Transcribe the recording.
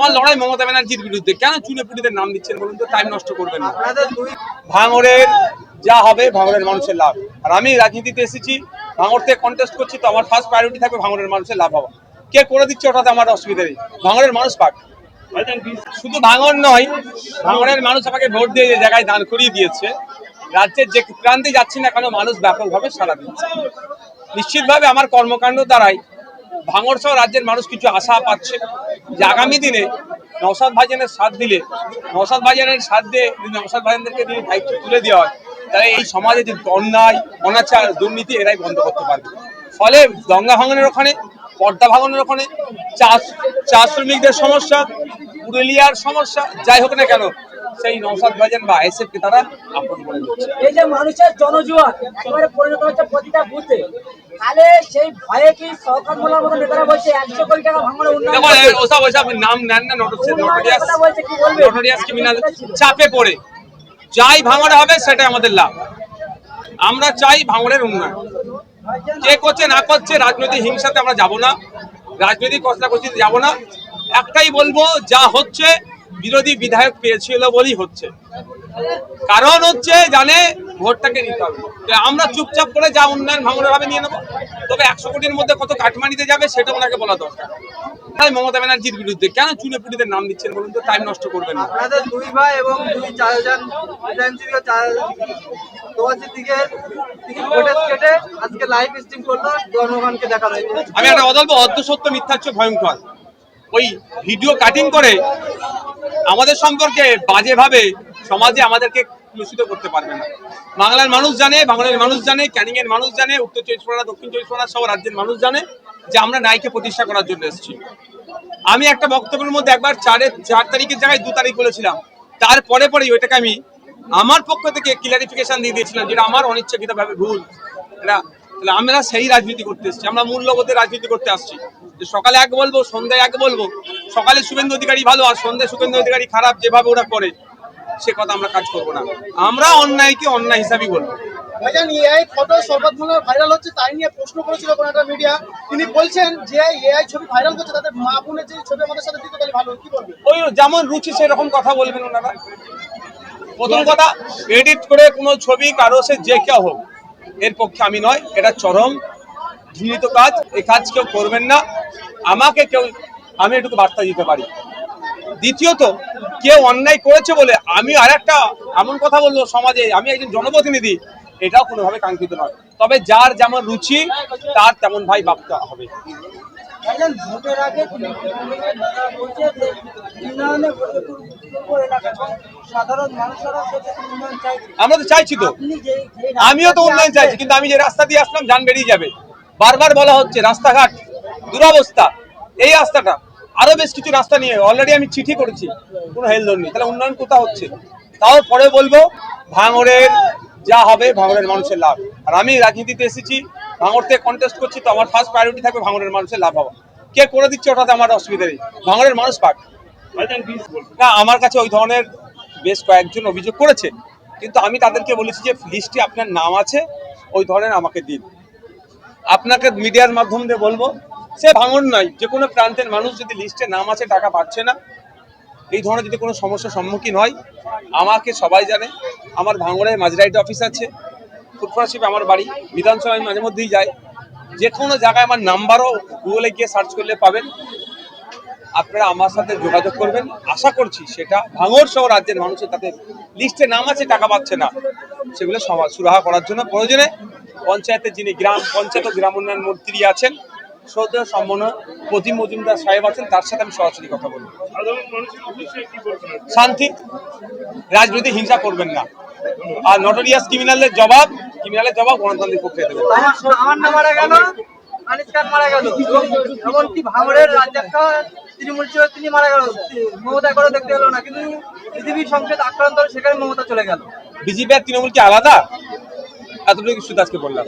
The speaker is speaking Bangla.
আমার লড়াই মমতা ব্যানার্জির বিরুদ্ধে। কেন চুনে পুটিদের নাম দিচ্ছেন বলুন তো? টাইম নষ্ট করবেন না। ভাঙড়ের যা হবে, ভাঙড়ের মানুষের লাভ। আর আমি রাজনীতিতে এসেছি ভাঙড় থেকে কন্টেস্ট করছি, তো আমার ফার্স্ট প্রায়োরিটি থাকবে ভাঙড়ের মানুষের লাভ হওয়া। কে করে দিচ্ছে ওটাতে আমার অসুবিধা নেই। ভাঙড়ের মানুষ পাক। শুধু ভাঙড় নয়, ভাঙড়ের মানুষ আমাকে ভোট দিয়ে যে জায়গায় দান করিয়ে দিয়েছে, রাজ্যের যে প্রান্তে যাচ্ছি না কেন মানুষ ব্যাপকভাবে সাড়া দিচ্ছে। নিশ্চিতভাবে আমার কর্মকাণ্ড দ্বারাই ভাঙড় সহ রাজ্যের মানুষ কিছু আশা পাচ্ছে যে আগামী দিনে নওসাদ ভাইজানের সাথ দিলে নওসাদ ভাইজানের সাথ দিয়ে যদি নওসাদ ভাইজানদেরকে দিয়ে দায়িত্ব তুলে দেওয়া হয়, তাহলে এই সমাজে যে অন্যায়, অনাচার, দুর্নীতি এরাই বন্ধ করতে পারবে। ফলে গঙ্গা ভাঙনের ওখানে পর্দা ভাঙনের ওখানে চা চা শ্রমিকদের সমস্যা, পুরুলিয়ার সমস্যা, যাই হোক না কেন সেই নওসাদ ভাইজান বা আইএসএফ কে তারা আপন করে এই যে মানুষের জনজুয়ার একেবারে পরিণত হচ্ছে প্রতিটা বুথে। তাহলে সেই ভয়ে কি সরকার মোলার মতো নেতারা বলছে একশো কোটি টাকা উন্নয়ন। ওসব ওসব নাম নেন না নোটোরিয়াস নোটোরিয়াস ক্রিমিনাল চাপে পড়ে। যাই ভাঙড়ে হবে সেটাই আমাদের লাভ। আমরা চাই ভাঙড়ের উন্নয়ন। কে করছে না করছে রাজনৈতিক হিংসাতে আমরা যাব না। রাজনৈতিক কষ্টাকষ্টিতে যাব না। একটাই বলব যা হচ্ছে বিরোধী বিধায়ক পেয়েছিল বলেই হচ্ছে। কারণ হচ্ছে জানে ভোটটাকে নিতে হবে। আমরা চুপচাপ করে যা উন্নয়ন ভাঙনের ভাবে নিয়ে নেব তবে একশো কোটির মধ্যে কত কাটমানিতে যাবে সেটা ওনাকে বলা দরকার। তাই মমতা ব্যানার্জির বিরুদ্ধে কেন চুনে পুটিদের নাম দিচ্ছেন বলুন তো টাইম নষ্ট করবেন না। দুই ভাই এবং দুই চারজন আজকে লাইভ স্ট্রিম করল জনগণকে হয়েছে আমি একটা বলব অর্ধ সত্য মিথ্যাচ্ছ ভয়ঙ্কর। ওই ভিডিও কাটিং করে আমাদের সম্পর্কে বাজেভাবে সমাজে আমাদেরকে কুলুষিত করতে পারবে না। বাংলার মানুষ জানে, বাংলার মানুষ জানে ক্যানিং এর মানুষ জানে, উত্তর চব্বিশ পরগনা, দক্ষিণ চব্বিশ পরগনা সব রাজ্যের মানুষ জানে যে আমরা নাইকে প্রতিষ্ঠা করার জন্য এসেছি। আমি একটা বক্তব্যের মধ্যে একবার চারে, চার তারিখের জায়গায় দু তারিখ বলেছিলাম। তারপরে পরেই ওইটাকে আমি আমার পক্ষ থেকে ক্লিয়ারিফিকেশন দিয়ে দিয়েছিলাম যেটা আমার অনিচ্ছাকৃতভাবে ভুল। এটা, তাহলে আমরা সেই রাজনীতি করতে এসেছি, আমরা মূল্যবোধের রাজনীতি করতে আসছি। যে সকালে এক বলব, সন্ধ্যায় এক বলব সকালে শুভেন্দু অধিকারী ভালো আর সন্ধ্যায় শুভেন্দু অধিকারী খারাপ যেভাবে ওরা করে সে কথা আমরা কাজ করব না। আমরা অন্যায়কে অন্যায় হিসাবেই বলব। ভাইজান এআই ফটো সর্বাত ভাইরাল হচ্ছে তাই নিয়ে প্রশ্ন করেছিল কোন একটা মিডিয়া তিনি বলছেন যে এআই ছবি ভাইরাল করছে তাদের মা বোনের যে ছবি আমাদের সাথে দিতে তাহলে ভালো কি বলবে ওই যেমন রুচি সেরকম কথা বলবেন ওনারা। প্রথম কথা এডিট করে কোনো ছবি কারও সে যে কেউ হোক এর পক্ষে আমি নয় এটা চরম ঘৃণিত কাজ এই কাজ কেউ করবেন না। আমাকে কেউ আমি এটুকু বার্তা দিতে পারি। দ্বিতীয়ত কেউ অন্যায় করেছে বলে আমি আর একটা এমন কথা বলল সমাজে আমি একজন জনপ্রতিনিধি এটাও কোনোভাবে কাঙ্ক্ষিত নয়। তবে যার যেমন রুচি তার তেমন ভাই ভাবতে হবে। ভোটের আগে আমরা তো চাইছি তো। আমিও তো উন্নয়ন চাইছি কিন্তু আমি যে রাস্তা দিয়ে আসলাম যান বেরিয়ে যাবে। বারবার বলা হচ্ছে রাস্তাঘাট দুরবস্থা এই রাস্তাটা আরও বেশ কিছু রাস্তা নিয়ে অলরেডি আমি চিঠি করেছি, কোনো হেলদোল নেই তাহলে উন্নয়ন কোথাও হচ্ছে? তাও পরে বলব, ভাঙড়ের যা হবে, ভাঙড়ের মানুষের লাভ। আর আমি রাজনীতিতে এসেছি, ভাঙড় থেকে কন্টেস্ট করছি, তো আমার ফার্স্ট প্রায়োরিটি থাকবে ভাঙড়ের মানুষের লাভ হওয়া। কে করে দিচ্ছে ওটাতে আমার অসুবিধা নেই। ভাঙড়ের মানুষ পাক। না, আমার কাছে ওই ধরনের বেশ কয়েকজন অভিযোগ করেছে। কিন্তু আমি তাদেরকে বলেছি যে লিস্টে আপনার নাম আছে, ওই ধরনের আমাকে দিন। আপনাকে মিডিয়ার মাধ্যম দিয়ে বলব সে ভাঙন নয় যে কোনো প্রান্তের মানুষ যদি লিস্টে নাম আছে, টাকা পাচ্ছে না, এই ধরনের যদি কোনো সমস্যার সম্মুখীন হয়, আমাকে সবাই জানে। আমার ভাঙড়ে মাঝরাইট অফিস আছে ফুটফরাশিপ আমার বাড়ি, বিধানসভায় মাঝে মধ্যেই যায় যে কোনো জায়গায় আমার নাম্বারও গুগলে গিয়ে সার্চ করলে পাবেন। আপনারা আমার সাথে যোগাযোগ করবেন। আশা করছি সেটা ভাঙড় সহ রাজ্যের মানুষের তাতে লিস্টে নাম আছে, টাকা পাচ্ছে না, সেগুলো সুরাহা করার জন্য প্রয়োজনে। পঞ্চায়েতের যিনি গ্রাম, পঞ্চায়েত গ্রাম উন্নয়ন মন্ত্রী আছেন শ্রদ্ধা সম্মান প্রতি মজুমদার সাহেব আছেন তার সাথে আমি সরাসরি কথা বলব। শান্তি রাজনৈতিক হিংসা করবেন না। আর নটোরিয়াস ক্রিমিনালের জবাব ক্রিমিনালের জবাব গণতান্ত্রিক পক্ষে দেবে। আমার মারা গেল আনিস খান মারা গেল এমনকি ভাঙড়ের রাজ্যাক্ষা তৃণমূল ছিল তিনি মারা গেল। মমতা করে দেখতে গেল না কিন্তু পৃথিবীর সংসদ আক্রান্ত সেখানে মমতা চলে গেল। বিজেপি আর তৃণমূল কি আলাদা? এতটুকু শুধু আজকে বললাম।